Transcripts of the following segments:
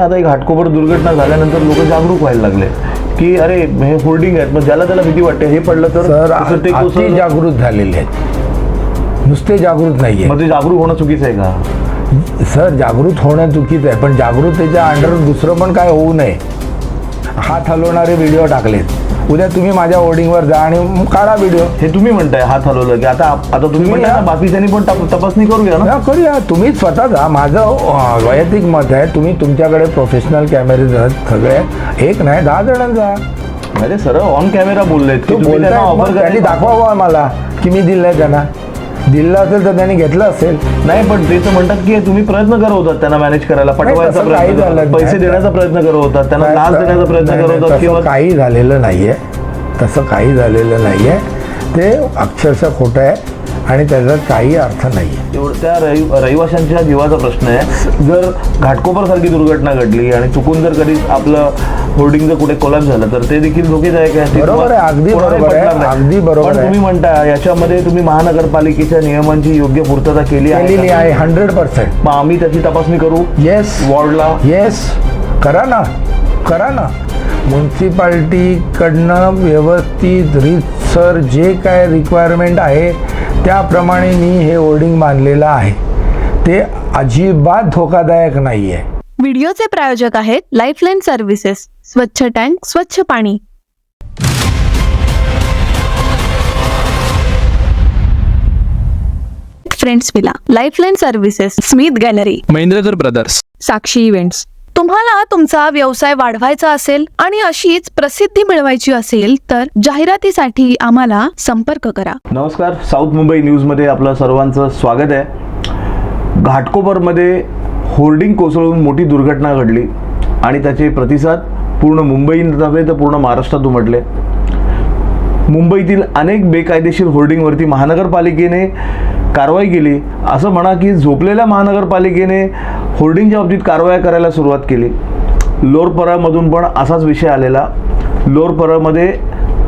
आता एक घाटकोपर दुर्घटना झाल्यानंतर लोक जागरूक व्हायला लागले की अरे हे होल्डिंग आहेत. मग ज्याला त्याला भीती वाटते हे पडलं तर ते कोसळलं. जागृत झालेले आहेत. नुसते जागृत नाहीये. मग ते जागरूक होणं चुकीचं आहे का? सर जागृत होणं चुकीचं आहे पण जागृततेच्या अंडर दुसरं पण काय होऊ नये. हात हलवणारे व्हिडिओ टाकलेत. उद्या तुम्ही माझ्या होर्डिंगवर जा आणि काढा व्हिडिओ हे तुम्ही म्हणताय हात हलवलं की आता आता तुम्ही म्हणताय ना बाकीच्यांनी पण ताप- तपासणी करूया ना? ना करूया. तुम्ही स्वतः जा. माझं अं, वैयक्तिक मत आहे तुम्ही तुमच्याकडे प्रोफेशनल कॅमेरे आहेत सगळे एक नाही दहा जण जा. म्हणजे सरळ ऑन कॅमेरा बोललेत की तो तुम्ही त्यांना बोलताय मग. त्यांनी दाखवावं मला की मी दिलंय त्यांना. दिलं असेल तर त्यांनी घेतलं असेल. नाही पण ते तर म्हणतात की तुम्ही प्रयत्न करत होतात त्यांना मॅनेज करायला पटवायचा तसं काही प्रयत्न झालं करत- पैसे. देण्याचा प्रयत्न करत होतात त्यांना लाच देण्याचा प्रयत्न नाही, करत होतात तसं किंवा काही झालेलं नाहीये. तसं काही झालेलं नाहीये. ते अक्षरशः खोटं आहे. आणि त्याचा काही अर्थ एवढं त्या रहि- रहिवाशांच्या जीवाचा प्रश्न आहे. जर घाटकोपर सारखी दुर्घटना घडली आणि चुकून जर कधी आपलं होर्डिंग जर कुठे कोलॅप झालं तर ते देखील धोकेदायक आहे. बरोबर आहे, अगदी बरोबर आहे, नाही. अगदी बरोबर पण. तुम्ही म्हणता याच्यामध्ये तुम्ही महानगरपालिकेच्या नियमांची योग्य पूर्तता केली केलेली? आहे हंड्रेड पर्सेंट मग आम्ही त्याची तपासणी करू? येस वॉर्डला? येस करा ना. करा ना. म्युन्सिपाल्टीकडनं व्यवस्थित रितसर जे काय रिक्वायरमेंट आहे त्याप्रमाणे मी हे होर्डिंग बांधलेलं आहे. ते अजिबात धोकादायक नाही आहे व्हिडिओचे प्रायोजक आहेत लाईफलाईन सर्व्हिसेस स्वच्छ टँक स्वच्छ पाणी. Friends villa lifeline services Smith gallery Mahendrakar brothers Sakshi events तुम्हाला तुमचा व्यवसाय वाढवायचा असेल आणि अशीच प्रसिद्धी मिळवायची असेल तर जाहिरातीसाठी आम्हाला संपर्क करा. नमस्कार साऊथ मुंबई न्यूजमध्ये आपलं सर्वांचं स्वागत आहे. घाटकोपरमध्ये होर्डिंग कोसळून मोठी दुर्घटना घडली आणि त्याचे प्रतिसाद पूर्ण मुंबई नव्हे तर पूर्ण महाराष्ट्रात उमटले. मुंबईतील अनेक बेकायदेशीर होर्डिंगवरती महानगरपालिकेने कारवाई केली. असं म्हणा की झोपलेल्या महानगरपालिकेने होर्डिंगच्या बाबतीत कारवाया करायला सुरुवात केली. लोरपरामधून पण असाच विषय आलेला. लोरपरामध्ये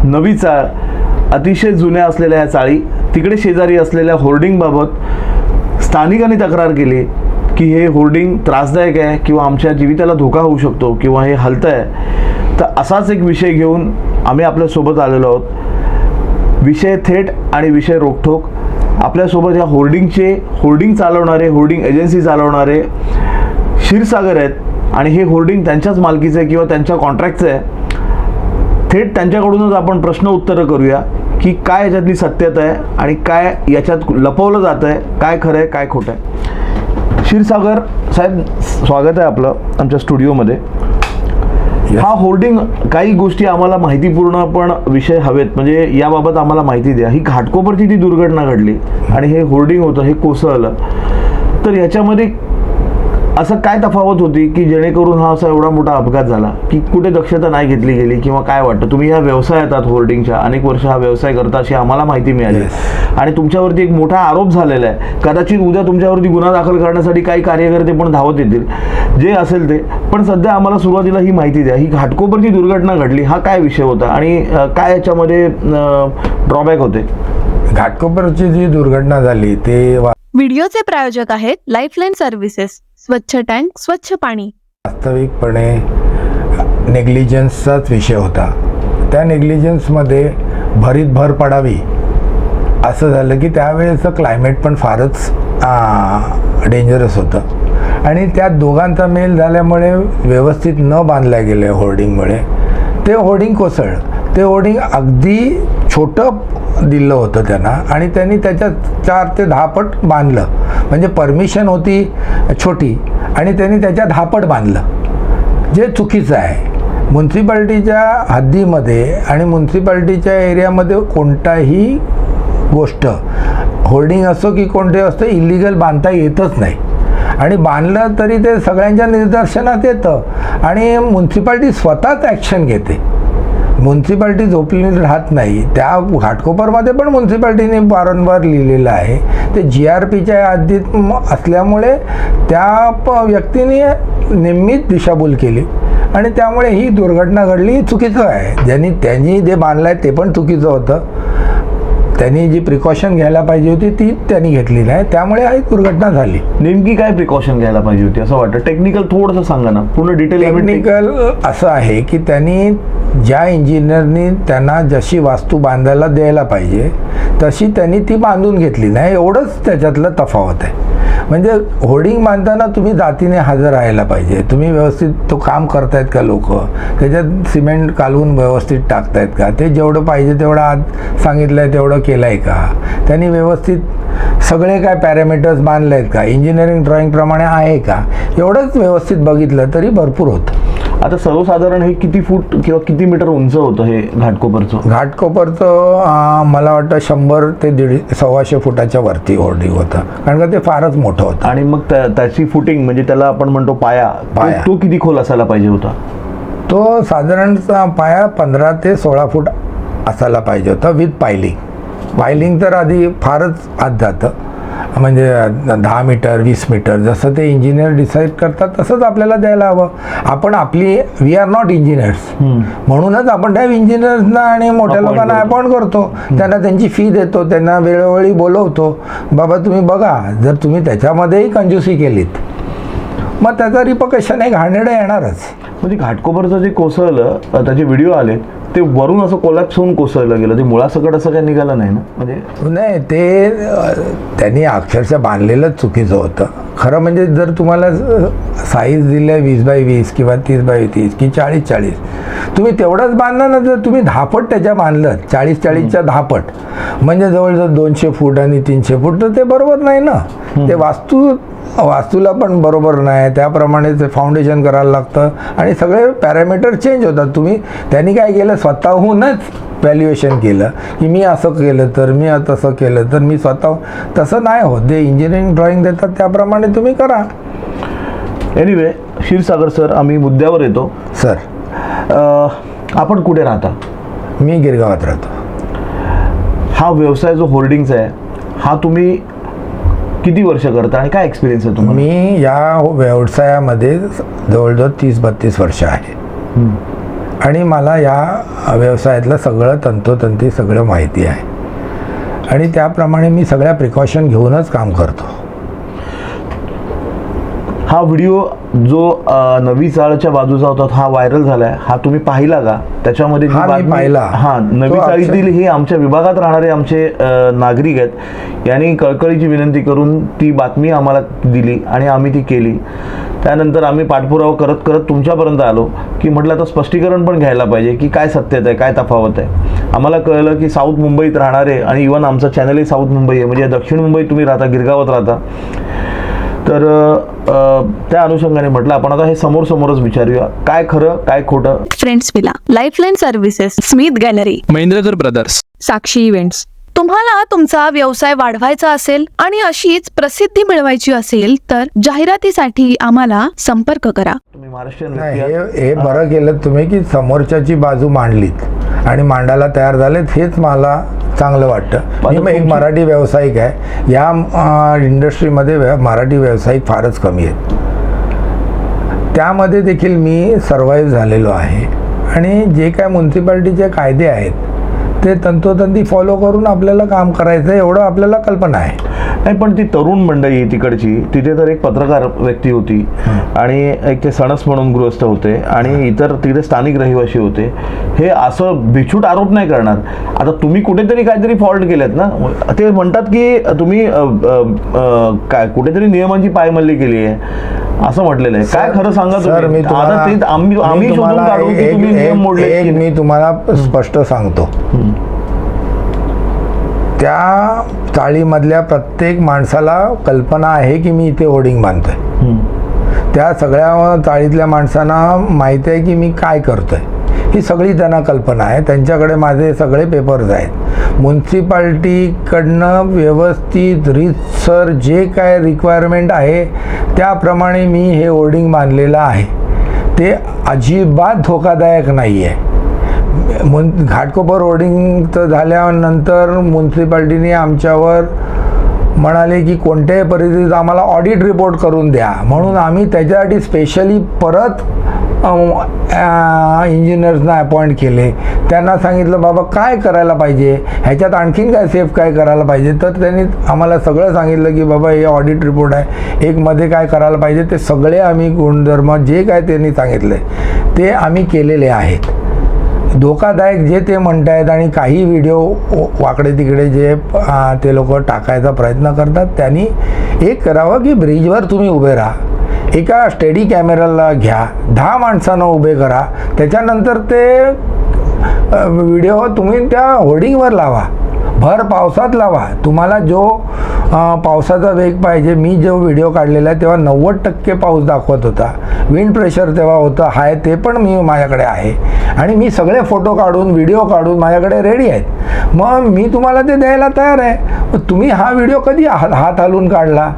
नवी चाळ अतिशय जुन्या असलेल्या या चाळी तिकडे शेजारी असलेल्या होर्डिंगबाबत स्थानिकांनी तक्रार केली की हे होर्डिंग त्रासदायक आहे किंवा आमच्या जीविताला धोका होऊ शकतो किंवा हे हलतं आहे तर असाच एक विषय घेऊन आम्ही आपल्यासोबत आलेलो आहोत. विषय थेट आणि विषय रोखठोक आपल्यासोबत या होर्डिंगचे होर्डिंग चालवणारे होर्डिंग एजन्सी चालवणारे क्षीरसागर आहेत आणि हे होर्डिंग त्यांच्याच मालकीचं आहे किंवा त्यांच्या कॉन्ट्रॅक्टचं आहे. थेट त्यांच्याकडूनच आपण प्रश्न उत्तरं करूया की काय याच्यातली सत्यता आहे आणि काय याच्यात लपवलं जातं आहे काय खरं आहे काय खोटं आहे. क्षीरसागर साहेब स्वागत आहे आपलं आमच्या स्टुडिओमध्ये. हा होर्डिंग काही गोष्टी आम्हाला माहितीपूर्ण पण विषय हवेत. म्हणजे याबाबत आम्हाला माहिती द्या. ही घाटकोपरची ती दुर्घटना घडली आणि हे होर्डिंग होतं हे कोसळलं तर याच्यामध्ये असं काय तफावत होती की जेणेकरून हा असा एवढा मोठा अपघात झाला? की कुठे दक्षता नाही घेतली गेली किंवा काय वाटतं? तुम्ही ह्या व्यवसायात आहात होर्डिंगच्या अनेक वर्ष हा व्यवसाय करता अशी आम्हाला माहिती मिळाली. आणि तुमच्यावरती एक मोठा आरोप झालेला आहे. कदाचित उद्या तुमच्यावरती गुन्हा दाखल करण्यासाठी काही कार्यकर्ते पण धावत येतील. जे असेल ते. पण सध्या आम्हाला सुरुवातीला ही माहिती द्या. ही घाटकोपरची दुर्घटना घडली. हा काय विषय होता? आणि काय याच्यामध्ये ड्रॉबॅक होते? घाटकोपरची जी दुर्घटना झाली ते व्हिडिओचे प्रायोजक आहेत लाईफलाईन सर्व्हिसेस स्वच्छ टँक स्वच्छ पाणी. वास्तविकपणे नेग्लिजन्सचाच विषय होता. त्या नेग्लिजन्समध्ये भरीत भर पडावी. असं झालं की त्यावेळेचं क्लायमेट पण फारच डेंजरस होतं. आणि त्या दोघांचा मेल झाल्यामुळे व्यवस्थित न बांधल्या गेले होर्डिंगमुळे ते होर्डिंग कोसळलं. ते होर्डिंग अगदी छोटं दिलं होतं त्यांना. आणि त्यांनी त्याच्यात चार ते दहापट बांधलं. म्हणजे परमिशन होती छोटी आणि त्यांनी त्याच्या दहापट बांधलं. जे चुकीचं आहे. म्युन्सिपाल्टीच्या हद्दीमध्ये आणि म्युन्सिपाल्टीच्या एरियामध्ये कोणताही गोष्ट होर्डिंग असो की कोणते असतो इलिगल बांधता येतच नाही. आणि बांधलं तरी ते सगळ्यांच्या निदर्शनात येतं. आणि म्युन्सिपाल्टी स्वतःच ॲक्शन घेते. म्युन्सिपाल्टी झोपलेली राहत नाही. त्या घाटकोपरमध्ये पण म्युन्सिपाल्टीने वारंवार लिहिलेलं आहे. ते जी आर पीच्या हद्दीत असल्यामुळे त्या प व्यक्तीने नेहमीच दिशाभूल केली. आणि त्यामुळे ही दुर्घटना घडली चुकीचं आहे. ज्यांनी त्यांनी जे बांधलं आहे ते पण चुकीचं होतं. त्यांनी जी प्रिकॉशन घ्यायला पाहिजे होती ती त्यांनी घेतली नाही त्यामुळे ही दुर्घटना झाली. नेमकी काय प्रिकॉशन घ्यायला पाहिजे होती? असं वाटतं. टेक्निकल थोडंसं सांगा ना. पूर्ण डिटेल टेक्निकल असं आहे की त्यांनी ज्या इंजिनियरनी त्यांना जशी वास्तू बांधायला द्यायला पाहिजे तशी त्यांनी ती बांधून घेतली. नाही एवढंच त्याच्यातलं तफावत आहे. म्हणजे होर्डिंग बांधताना तुम्ही जातीने हजर राहायला पाहिजे. तुम्ही व्यवस्थित तो काम करतायत का लोक? त्याच्यात सिमेंट कालवून व्यवस्थित टाकतायत का? ते जेवढं पाहिजे तेवढं आज सांगितलं आहे तेवढं केलं आहे का? त्यांनी व्यवस्थित सगळे काय पॅरामीटर्स बांधले आहेत का इंजिनिअरिंग ड्रॉइंगप्रमाणे आहे का? एवढंच व्यवस्थित बघितलं तरी भरपूर होतं. आता सर्वसाधारण हे किती फूट किंवा किती मीटर उंच होतं हे घाटकोपरचं घाटकोपरचं मला वाटतं शंभर ते दीड सव्वाशे फुटाच्या वरती होर्डिंग होतं. कारण का ते फारच मोठं होतं. आणि मग त्या- त्याची फुटिंग म्हणजे त्याला आपण म्हणतो पाया. पाया. तो किती खोल असायला पाहिजे होता? तो साधारणतः पाया पंधरा ते सोळा फूट असायला पाहिजे होता विथ पायलिंग. पायलिंग तर आधी फारच आत जातं. म्हणजे दहा मीटर वीस मीटर जसं ते इंजिनियर डिसाईड करतात तसंच आपल्याला द्यायला हवं. आपण आपली वी आर नॉट इंजिनियर्स म्हणूनच आपण त्या इंजिनियर्सना आणि मोठ्या लोकांना. अपॉइंट करतो. त्यांना त्यांची फी देतो त्यांना वेळोवेळी बोलवतो. बाबा तुम्ही बघा जर तुम्ही त्याच्यामध्येही कंजूसी केलीत मग त्याचा रिपकशन एक घाणेरडं येणारच. म्हणजे घाटकोपरचं जे कोसळलं त्याचे व्हिडिओ आले ते वरून असं कोलॅप्स होऊन कोसळलं गेलं. ते मुळासकट असं काही निघालं नाही ना? म्हणजे नाही ते त्यांनी अक्षरशः बांधलेलंच चुकीचं होतं. खरं म्हणजे जर तुम्हाला साईज दिलं आहे वीस बाय वीस किंवा तीस बाय तीस की चाळीस चाळीस तुम्ही तेवढंच बांधला ना जर तुम्ही दहापट त्याच्या बांधलं चाळीस चाळीसच्या दहापट म्हणजे जवळजवळ दोनशे फूट आणि तीनशे फूट तर ते बरोबर नाही ना? ते वास्तू वास्तूला पण बरोबर नाही. त्याप्रमाणे ते फाउंडेशन करायला लागतं. आणि सगळे पॅरामीटर चेंज होतात. तुम्ही त्यांनी काय केलं? स्वतःहूनच व्हॅल्युएशन केलं. की मी असं केलं तर मी तसं केलं तर मी स्वतः तसं नाही होत. जे इंजिनिअरिंग ड्रॉइंग देतात त्याप्रमाणे तुम्ही करा. एनिवे क्षीरसागर सर आम्ही मुद्द्यावर येतो. सर. आपण कुठे राहता? मी गिरगावात राहतो. हा व्यवसाय जो होर्डिंगचा आहे हा तुम्ही किती वर्ष करता आणि काय एक्सपिरियन्स आहे तुम्हाला? मी या व्यवसायामध्ये जवळजवळ तीस बत्तीस वर्ष आहे. आणि मला या व्यवसायातलं सगळं तंतोतंती सगळं माहिती आहे. आणि त्याप्रमाणे मी सगळ्या प्रिकॉशन घेऊनच काम करतो. हा व्हिडिओ जो नवी चाळच्या बाजूचा होता हा व्हायरल झालाय. हा तुम्ही पाहिला का? त्याच्यामध्ये हा, पाहिला. हा नवी चाळीतील हे आमच्या विभागात राहणारे आमचे नागरिक आहेत. यांनी कळकळीची विनंती करून ती बातमी आम्हाला दिली आणि आम्ही ती केली. त्यानंतर आम्ही पाठपुरावा करत करत तुमच्यापर्यंत आलो की म्हटलं आता स्पष्टीकरण पण घ्यायला पाहिजे की काय सत्यता आहे काय तफावत आहे. आम्हाला कळलं की साऊथ मुंबईत राहणारे आणि इवन आमचं चॅनलही साऊथ मुंबई आहे. म्हणजे दक्षिण मुंबईत तुम्ही राहता गिरगावात राहता. तर त्या अनुषंगाने म्हटलं आपण आता हे समोर समोरच विचारूया. काय खरं काय खोटं? Friends villa lifeline services Smith gallery Mahendrakar brothers Sakshi events तुम्हाला तुमचा व्यवसाय वाढवायचा असेल आणि अशीच प्रसिद्धी मिळवायची असेल तर जाहिरातीसाठी आम्हाला संपर्क करा. नाही तुम्ही महाराष्ट्रीयन हे हे बरं केलं तुम्ही की समोरच्याची बाजू मांडलीत आणि मांडायला तयार झालेत हेच मला चांगलं वाटतं. मी पण एक मराठी व्यावसायिक आहे. या इंडस्ट्रीमध्ये व्या- मराठी व्यावसायिक फारच कमी आहेत. त्यामध्ये देखील मी सर्वाईव्ह झालेलो आहे. आणि जे काय म्युन्सिपाल्टीचे कायदे आहेत ते तंतोतंती फॉलो करून आपल्याला काम करायचं एवढं आपल्याला कल्पना आहे. नाही पण ती तरुण मंडळी तिकडची तिथे तर एक पत्रकार व्यक्ती होती आणि एक ते सणस म्हणून गृहस्थ होते आणि इतर तिकडे स्थानिक रहिवासी होते. हे असं बिछूट आरोप नाही करणार. आता तुम्ही कुठेतरी काहीतरी फॉल्ट केलेत ना? ते म्हणतात की तुम्ही काय कुठेतरी नियमांची पायमल्ली केली आहे. असं म्हटलेलं आहे. काय खरं सांगा सर मी तुम्ही तुम्हाला एक मी तुम्हाला स्पष्ट सांगतो. त्या चाळीमधल्या प्रत्येक माणसाला कल्पना आहे की मी इथे होर्डिंग बांधतोय. त्या सगळ्या चाळीतल्या माणसांना माहिती आहे की मी काय करतोय. ही सगळी त्यांना कल्पना आहे. त्यांच्याकडे माझे सगळे पेपर्स आहेत. म्युन्सिपाल्टीकडनं व्यवस्थित रितसर जे काय रिक्वायरमेंट आहे त्याप्रमाणे मी हे होर्डिंग बांधलेलं आहे. ते अजिबात धोकादायक नाही आहे मुन घाटकोपर होर्डिंगचं झाल्यानंतर म्युन्सिपाल्टीने आमच्यावर म्हणाले की कोणत्याही परिस्थितीत आम्हाला ऑडिट रिपोर्ट करून द्या. म्हणून आम्ही त्याच्यासाठी स्पेशली परत इंजिनियर्सना अपॉइंट केले. त्यांना सांगितलं बाबा काय करायला पाहिजे? ह्याच्यात आणखीन काय सेफ काय करायला पाहिजे? तर त्यांनी आम्हाला सगळं सांगितलं की बाबा हे ऑडिट रिपोर्ट आहे. एक मध्ये काय करायला पाहिजे ते सगळे आम्ही गुणधर्म जे काय त्यांनी सांगितले ते आम्ही केलेले आहेत. धोकादायक जे ते म्हणतायत आणि काही व्हिडिओ वाकडे तिकडे जे ते लोक टाकायचा प्रयत्न करतात त्यांनी एक करावं की ब्रिजवर तुम्ही उभे राहा. एका स्टेडी कॅमेराला घ्या. दहा माणसांना उभे करा. त्याच्यानंतर ते व्हिडिओ तुम्ही त्या होर्डिंगवर लावा. भर पावसात लावा. तुम्हाला जो पावसाचा वेग पाहिजे मी जो व्हिडिओ काढलेला आहे तेव्हा नव्वद टक्के पाऊस दाखवत होता. विंड प्रेशर तेव्हा होतं हाय ते पण मी माझ्याकडे आहे. आणि मी सगळे फोटो काढून व्हिडिओ काढून माझ्याकडे रेडी आहेत. मग मी तुम्हाला ते द्यायला तयार आहे. तुम्ही हा व्हिडिओ कधी हात हात हलवून काढला?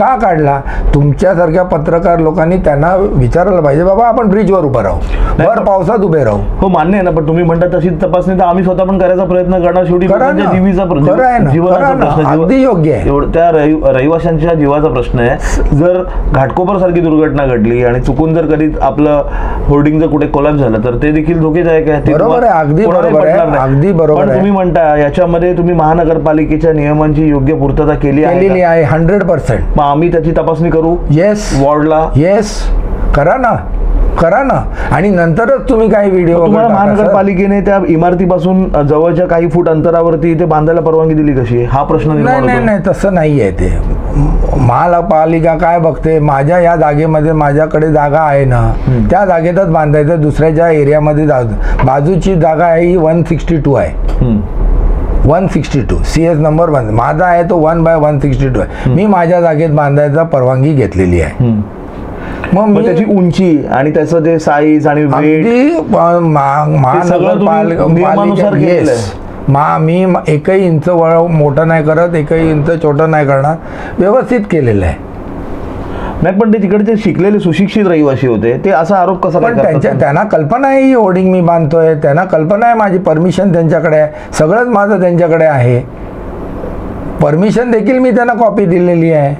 का काढला तुमच्यासारख्या पत्रकार लोकांनी त्यांना विचारायला पाहिजे बाबा आपण ब्रिजवर उभं राहू भर पावसात उभे राहू हो मान्य आहे ना पण तुम्ही म्हणता तशी तपासणी तर आम्ही स्वतः पण करायचा प्रयत्न करणार शेवटी ना. जीवीचा. प्रश्न अगदी योग्य आहे. त्या रहि- रहिवाशांच्या जीवाचा प्रश्न आहे जर घाटकोपर सारखी दुर्घटना घडली आणि चुकून जर कधी आपलं होर्डिंग जर कुठे कोलॅप झालं तर ते देखील धोकेदायक आहे बरोबर आहे, अगदी बरोबर आहे. अगदी बरोबर पण. तुम्ही म्हणता याच्यामध्ये तुम्ही महानगरपालिकेच्या नियमांची योग्य पूर्तता केली आहे हंड्रेड पर्सेंट आम्ही त्याची तपासणी करू? येस वॉर्डला? येस करा ना. करा ना. आणि नंतरच तुम्ही काही व्हिडिओ तुम्हाला महानगरपालिकेने त्या इमारतीपासून जवळच्या काही फूट अंतरावरती ते बांधायला परवानगी दिली कशी आहे? हा प्रश्न नाही नाही तसं नाही आहे ते. महापालिका काय बघते माझ्या या जागेमध्ये माझ्याकडे जागा आहे ना त्या जागेतच बांधायचं दुसऱ्याच्या एरियामध्ये बाजूची जागा आहे ही वन सिक्स्टी टू आहे. One sixty two C S number one माझा आहे तो one by one sixty two आहे मी माझ्या जागेत बांधायचा परवानगी घेतलेली आहे. मग त्याची उंची आणि त्याचं ते साईज आणि वेट अगदी मा- मा- सगळं तुम्ही महानगरपाल- नियमानुसार पालिका- केलेलं Yes. मा मी म- एकही इंच वळ मोठं नाही करत एकही इंच छोटं नाही करणार. व्यवस्थित केलेलं आहे. नाही पण ते तिकडचे शिकलेले सुशिक्षित रहिवासी होते. ते असा आरोप कसा पण? त्यांच्या त्यांना कल्पना आहे ही होर्डिंग मी बांधतोय. त्यांना कल्पना आहे माझी परमिशन त्यांच्याकडे आहे. सगळंच माझं त्यांच्याकडे आहे. परमिशन देखील मी त्यांना कॉपी दिलेली आहे.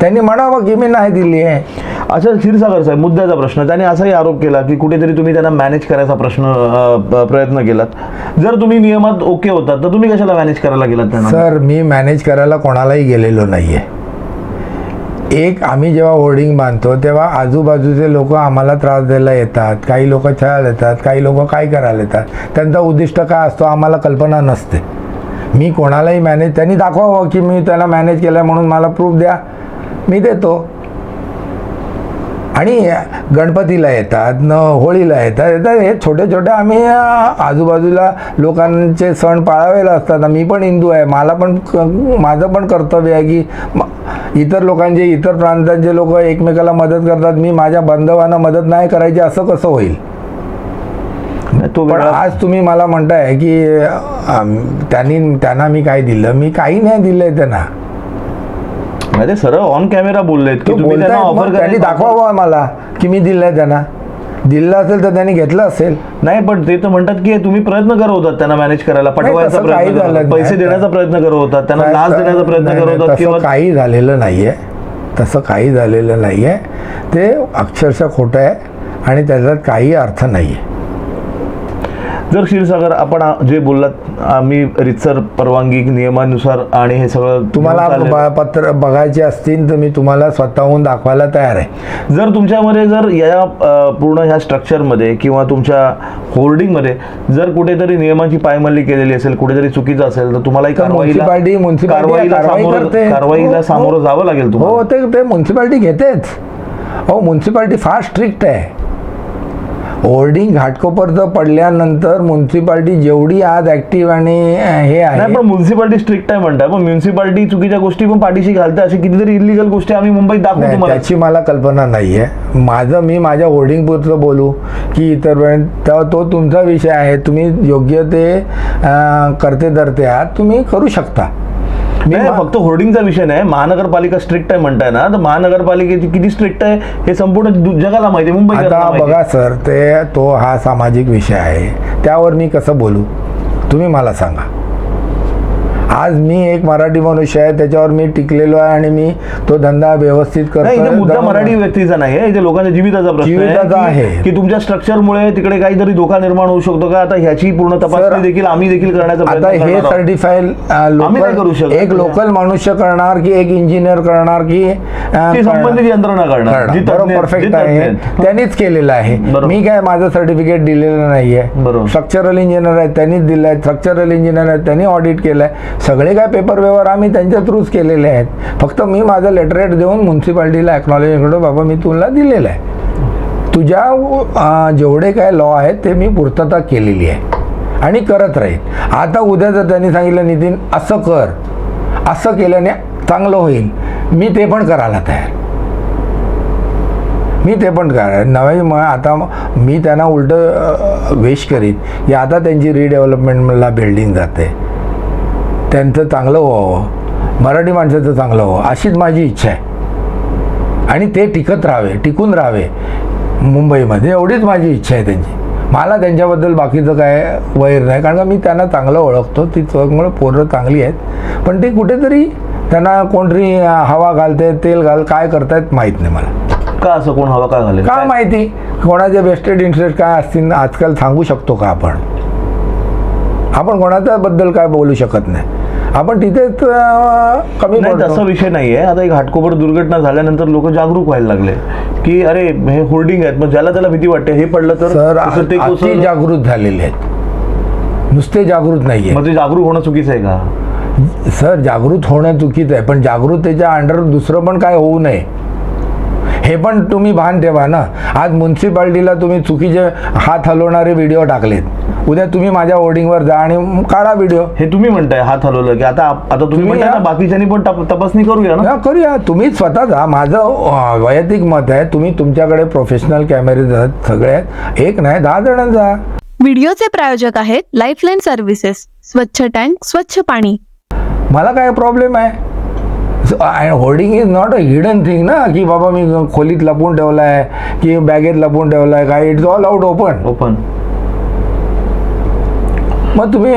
त्यांनी म्हणावं की मी नाही दिली आहे. अच्छा क्षीरसागर साहेब मुद्द्याचा प्रश्न. त्याने असाही आरोप केला की कुठेतरी तुम्ही त्यांना मॅनेज करायचा प्रश्न प्रयत्न केलात. जर तुम्ही नियमात ओके होतात तर तुम्ही कशाला मॅनेज करायला गेलात सर मी मॅनेज करायला कोणालाही गेलेलो नाही आहे एक आम्ही जेव्हा होर्डिंग बांधतो तेव्हा आजूबाजूचे लोक आम्हाला त्रास द्यायला येतात. काही लोक खेळायला येतात काही लोक काय करायला येतात. त्यांचा उद्दिष्ट काय असतो आम्हाला कल्पना नसते. मी कोणालाही मॅनेज त्यांनी दाखवावं की मी त्याला मॅनेज केलं म्हणून मला प्रूफ द्या. मी देतो. आणि गणपतीला येतात न होळीला येतात येतात. हे छोटे छोटे आम्ही आजूबाजूला लोकांचे सण पाळावेला असतात. मी पण हिंदू आहे. मला पण माझं पण कर्तव्य आहे की इतर लोकांचे इतर प्रांतांचे लोक एकमेकाला मदत करतात. मी माझ्या बांधवांना मदत नाही करायची असं कसं होईल? तो पण आज तुम्ही मला म्हणताय की त्यांनी त्यांना मी काय दिलं? मी काही नाही दिलंय त्यांना. नाही, ते सरळ ऑन कॅमेरा बोललेत की तुम्ही त्यांना ऑफर त्यांनी दाखवावं मला की मी दिलंय त्यांना. दिलं असेल तर त्यांनी घेतलं असेल. नाही पण ते तर म्हणतात की तुम्ही प्रयत्न करत होतात त्यांना मॅनेज करायला पटवायचा प्रयत्न करत. पैसे देण्याचा प्रयत्न करत होतात त्यांना लाच देण्याचा प्रयत्न करत होतात तसं किंवा काही झालेलं नाहीये. तसं काही झालेलं नाहीये. ते अक्षरशः खोटं आहे आणि त्याच्यात काही अर्थ नाहीये. जर क्षीरसागर आपण जे बोललात आम्ही रितसर परवानगी नियमानुसार आणि हे सगळं तुम्हाला पत्र बघायचे असतील तर मी तुम्हाला स्वतःहून दाखवायला तयार आहे. जर तुमच्यामध्ये जर या पूर्ण ह्या स्ट्रक्चरमध्ये किंवा तुमच्या होर्डिंगमध्ये जर कुठेतरी नियमांची पायमल्ली केलेली असेल कुठेतरी चुकीचं असेल तर तुम्हाला कारवाईला कारवाई सामोरं कारवाईला हो, सामोरं हो. जावं लागेल हो ते म्युन्सिपाल्टी घेतेच. हो म्युन्सिपाल्टी फार स्ट्रिक्ट आहे. होर्डिंग घाटकोपरचं पडल्यानंतर म्युन्सिपाल्टी जेवढी आज ऍक्टिव्ह आणि हे आहे. नाही पण म्युन्सिपाल्टी स्ट्रिक्ट आहे म्हणताय पण म्युन्सिपाल्टी चुकीच्या गोष्टी पण पाठीशी घालते अशी कितीतरी इलिगल गोष्टी आम्ही मुंबईत दाखवू नाही, तुम्हाला. त्याची मला कल्पना नाही आहे माझं मी माझ्या होर्डिंग पुरतं बोलू की इतर वेळ तेव्हा तो तुमचा विषय आहे. तुम्ही योग्य ते अं, करते धरते आहात तुम्ही करू शकता. नाही मा- फक्त होर्डिंगचा विषय नाही महानगरपालिका स्ट्रिक्ट आहे म्हणताय ना तर महानगरपालिकेची किती स्ट्रिक्ट आहे हे संपूर्ण जगाला माहिती आहे, मुंबई आता बघा सर ते तो हा सामाजिक विषय आहे त्यावर मी कसं बोलू? तुम्ही मला सांगा. आज मी एक मराठी मनुष्य आहे त्याच्यावर मी टिकलेलो आहे आणि मी तो धंदा व्यवस्थित नाही इथे मुद्दा करतो मराठी व्यक्तीचा नाही आहे लोकांच्या जीविताचा प्रश्न जीविताचा आहे. की- तुमच्या स्ट्रक्चरमुळे तिकडे काहीतरी धोका निर्माण होऊ शकतो का? आता ह्याची पूर्ण तपासणी देखील आम्ही देखील करण्याचा आता हे नाही करू शकत. एक लोकल मनुष्य करणार की एक इंजिनियर करणार की संबंधित यंत्रणा करणार. परफेक्ट आहे. त्यांनीच केलेलं आहे. मी काय माझं सर्टिफिकेट दिलेलं नाहीये. स्ट्रक्चरल इंजिनियर आहे त्यांनीच दिलं आहे स्ट्रक्चरल इंजिनियर आहे त्यांनी ऑडिट केलं आहे सगळे काय पेपर व्यवहार आम्ही त्यांच्या थ्रूच केलेले आहेत. फक्त मी माझं लेटरेट देऊन म्युन्सिपाल्टीला एक्नॉलेज करतो बाबा मी तुला दिलेलं आहे. तुझ्या जेवढे काय लॉ आहेत ते मी पूर्तता केलेली आहे. आणि करत राहील. आता उद्या जर त्यांनी सांगितलं नितीन असं कर. असं केल्याने चांगलं होईल. मी ते पण करायला तयार. मी ते पण करा नव्हे मग आता मी त्यांना उलट वेश करीन की आता त्यांची रिडेव्हलपमेंटला बिल्डिंग जाते. त्यांचं चांगलं व्हावं. मराठी माणसाचं चांगलं व्हावं. अशीच माझी इच्छा आहे. आणि ते टिकत राहावे टिकून राहावे मुंबईमध्ये. एवढीच माझी इच्छा आहे त्यांची. मला त्यांच्याबद्दल बाकीचं काय वैर नाही. कारण का मी त्यांना चांगलं ओळखतो. ती चोखमुळे पोरं चांगली आहेत. पण ते कुठेतरी त्यांना कोणतरी हवा घालते तेल घाल काय करतायत माहीत नाही मला. का असं कोण हवा का घालेल काय? माहिती? कोणाचे बेस्टेड इंटरेस्ट काय असतील आजकाल सांगू शकतो का आपण? आपण कोणाच्या बद्दल काय बोलू शकत नाही. आपण तिथेच कमी नाही तसा विषय नाहीये. आता एक घाटकोपर दुर्घटना झाल्यानंतर लोक जागरूक व्हायला लागले. की अरे हे होल्डिंग आहेत. मग ज्याला त्याला भीती वाटते हे पडलं तर ते. जागृत झालेले आहेत. नुसते जागृत नाहीये. मग ते जागरूक होणं चुकीचं आहे का? सर जागृत होणं चुकीचं आहे पण जागृततेच्या अंडर दुसरं पण काय होऊ नये. हे पण तुम्ही भान ठेवा ना. आज म्युन्सिपाल्टीला तुम्ही चुकीचे हात हलवणारे व्हिडिओ टाकलेत. उद्या तुम्ही माझ्या होर्डिंगवर जा आणि काढा व्हिडिओ हे तुम्ही म्हणताय हात हलवलं की आता आता तुम्ही म्हणताय ना या- बाकीच्यांनी पण तप- तपासणी करूया ना? करूया. तुम्ही स्वतः जा. माझं अं, वैयक्तिक मत आहे तुम्ही तुमच्याकडे प्रोफेशनल कॅमेरे आहेत सगळे आहेत. एक नाही दहा जण जा. व्हिडिओचे प्रायोजक आहेत लाईफलाईन सर्व्हिसेस स्वच्छ टँक स्वच्छ पाणी. मला काय प्रॉब्लेम आहे? Hoarding is not a hidden thing ना की बाबा मी खोलीत लपून ठेवला आहे की बॅगेत लपून ठेवला आहे काय it's all out open open मग तुम्ही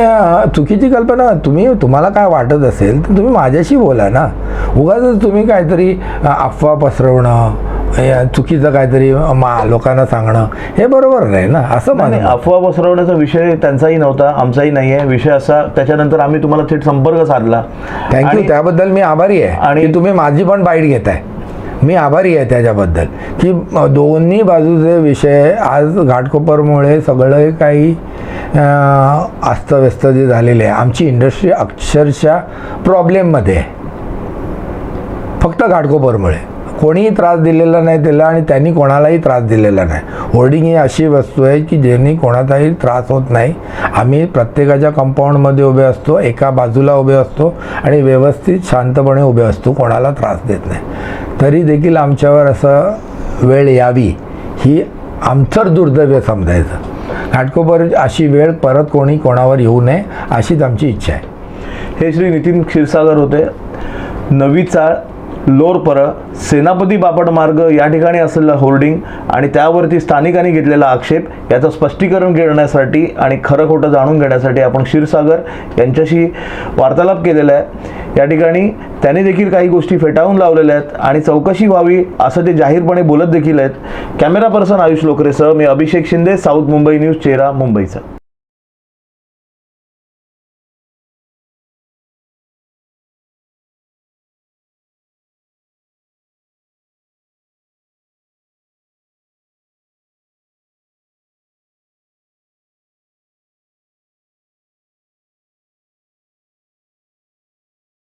चुकीची कल्पना तुम्ही तुम्हाला काय वाटत असेल तर तुम्ही माझ्याशी बोला ना. उगाच तुम्ही काहीतरी अफवा पसरवणं चुकीचं काहीतरी मा लोकांना सांगणं हे बरोबर नाही ना असं मला अफवा पसरवण्याचा विषय त्यांचाही नव्हता आमचाही नाही आहे. विषय असा त्याच्यानंतर आम्ही तुम्हाला थेट संपर्क साधला. थँक्यू त्याबद्दल मी आभारी आहे आणि- तुम्ही माझी पण बाईट घेताय. मी आभारी आहे त्याच्याबद्दल. की दोन्ही बाजूचे विषय आज घाटकोपरमुळे सगळं काही अस्तव्यस्त जे झालेले आहे आमची इंडस्ट्री अक्षरशः प्रॉब्लेममध्ये आहे. फक्त घाटकोपरमुळे. कोणीही त्रास दिलेला नाही त्याला आणि त्यांनी कोणालाही त्रास दिलेला नाही. होर्डिंग ही अशी वस्तू आहे की ज्यांनी कोणाचाही त्रास होत नाही. आम्ही प्रत्येकाच्या कंपाऊंडमध्ये उभे असतो एका बाजूला उभे असतो आणि व्यवस्थित शांतपणे उभे असतो कोणाला त्रास देत नाही. तरी देखील आमच्यावर असं वेळ यावी ही आमचं दुर्दैव समजायचं. घाटकोपर अशी वेळ परत कोणी कोणावर येऊ नये अशीच आमची इच्छा आहे. हे श्री नितीन क्षीरसागर होते. नवी चाळ लोरपर सेनापती बापट मार्ग या ठिकाणी असलेलं होर्डिंग आणि त्यावरती स्थानिकांनी घेतलेला आक्षेप याचं स्पष्टीकरण घेण्यासाठी आणि खरं खोटं जाणून घेण्यासाठी आपण क्षीरसागर यांच्याशी वार्तालाप केलेला आहे. या ठिकाणी त्यांनी देखील काही गोष्टी फेटाळून लावलेल्या आहेत आणि चौकशी व्हावी असं ते जाहीरपणे बोलत देखील आहेत. कॅमेरा पर्सन आयुष लोकरेसह मी अभिषेक शिंदे साऊथ मुंबई न्यूज चेहरा मुंबईचा.